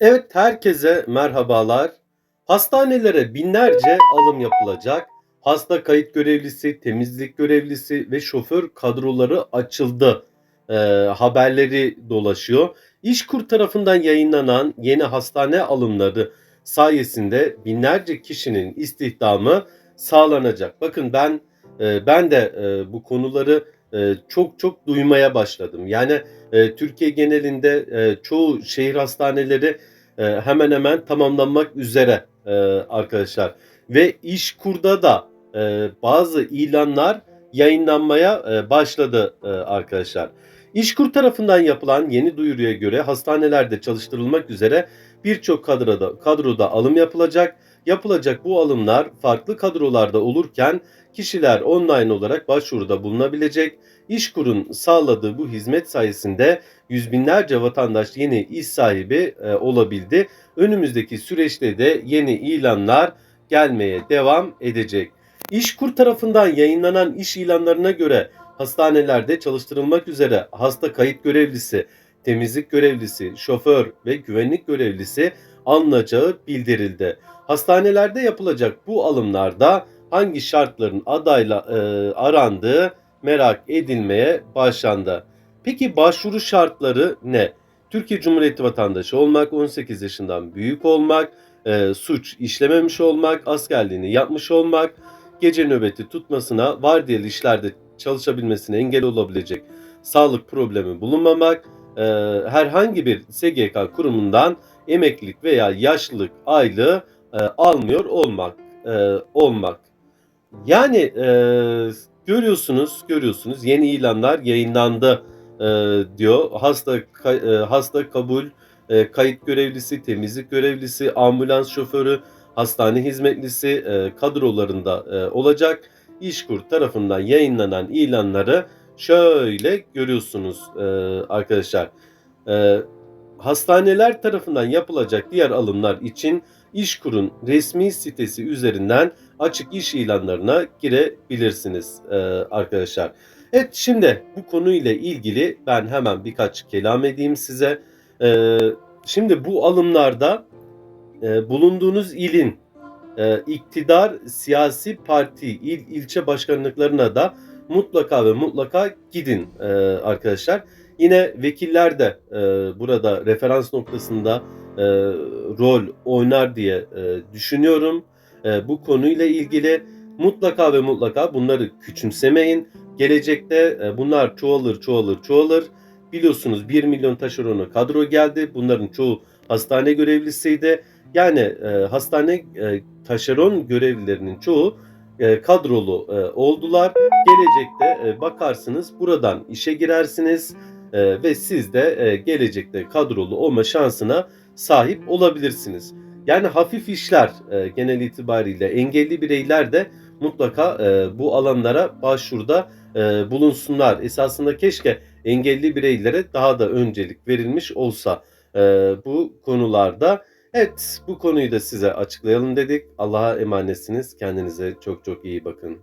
Evet, herkese merhabalar. Hastanelere binlerce alım yapılacak. Hasta kayıt görevlisi, temizlik görevlisi ve şoför kadroları açıldı. Ee, haberleri dolaşıyor. İşkur tarafından yayınlanan yeni hastane alımları sayesinde binlerce kişinin istihdamı sağlanacak. Bakın ben e, ben de e, bu konuları e, çok çok duymaya başladım. Yani e, Türkiye genelinde e, çoğu şehir hastaneleri e, hemen hemen tamamlanmak üzere arkadaşlar. Ve İşkur'da da e, bazı ilanlar yayınlanmaya e, başladı e, arkadaşlar. İşkur tarafından yapılan yeni duyuruya göre hastanelerde çalıştırılmak üzere birçok kadroda, kadroda alım yapılacak. Yapılacak bu alımlar farklı kadrolarda olurken kişiler online olarak başvuruda bulunabilecek. İşkur'un sağladığı bu hizmet sayesinde yüz binlerce vatandaş yeni iş sahibi e, olabildi. Önümüzdeki süreçte de yeni ilanlar gelmeye devam edecek. İşkur tarafından yayınlanan iş ilanlarına göre hastanelerde çalıştırılmak üzere hasta kayıt görevlisi, temizlik görevlisi, şoför ve güvenlik görevlisi alınacağı bildirildi. Hastanelerde yapılacak bu alımlarda hangi şartların adayla e, arandığı merak edilmeye başlandı. Peki başvuru şartları ne? Türkiye Cumhuriyeti vatandaşı olmak, 18 yaşından büyük olmak, e, suç işlememiş olmak, askerliğini yapmış olmak, gece nöbeti tutmasına, vardiyalı işlerde çalışabilmesine engel olabilecek sağlık problemi bulunmamak, e, herhangi bir SGK kurumundan emeklilik veya yaşlılık aylığı e, almıyor olmak e, olmak. Yani e, görüyorsunuz, görüyorsunuz yeni ilanlar yayınlandı e, diyor. Hasta ka- e, hasta kabul, e, kayıt görevlisi, temizlik görevlisi, ambulans şoförü, hastane hizmetlisi e, kadrolarında e, olacak. İşkur tarafından yayınlanan ilanları şöyle görüyorsunuz e, arkadaşlar. Hastaneler tarafından yapılacak diğer alımlar için İşkur'un resmi sitesi üzerinden açık iş ilanlarına girebilirsiniz arkadaşlar. Evet şimdi bu konuyla ilgili ben hemen birkaç kelam edeyim size. Şimdi bu alımlarda e, bulunduğunuz ilin e, iktidar siyasi parti il ilçe başkanlıklarına da mutlaka ve mutlaka gidin e, arkadaşlar. Yine vekiller de e, burada referans noktasında e, rol oynar diye e, düşünüyorum. E, bu konuyla ilgili mutlaka ve mutlaka bunları küçümsemeyin. Gelecekte e, bunlar çoğalır, çoğalır, çoğalır. Biliyorsunuz 1 milyon taşeronu kadro geldi. Bunların çoğu hastane görevlisiydi. Yani e, hastane e, taşeron görevlilerinin çoğu e, kadrolu e, oldular. Gelecekte e, bakarsınız buradan işe girersiniz e, ve siz de e, gelecekte kadrolu olma şansına sahip olabilirsiniz. Yani hafif işler e, genel itibariyle engelli bireyler de mutlaka e, bu alanlara başvuruda e, bulunsunlar. Esasında keşke engelli bireylere daha da öncelik verilmiş olsa e, bu konularda. Evet bu konuyu da size açıklayalım dedik. Allah'a emanetsiniz. Kendinize çok çok iyi bakın.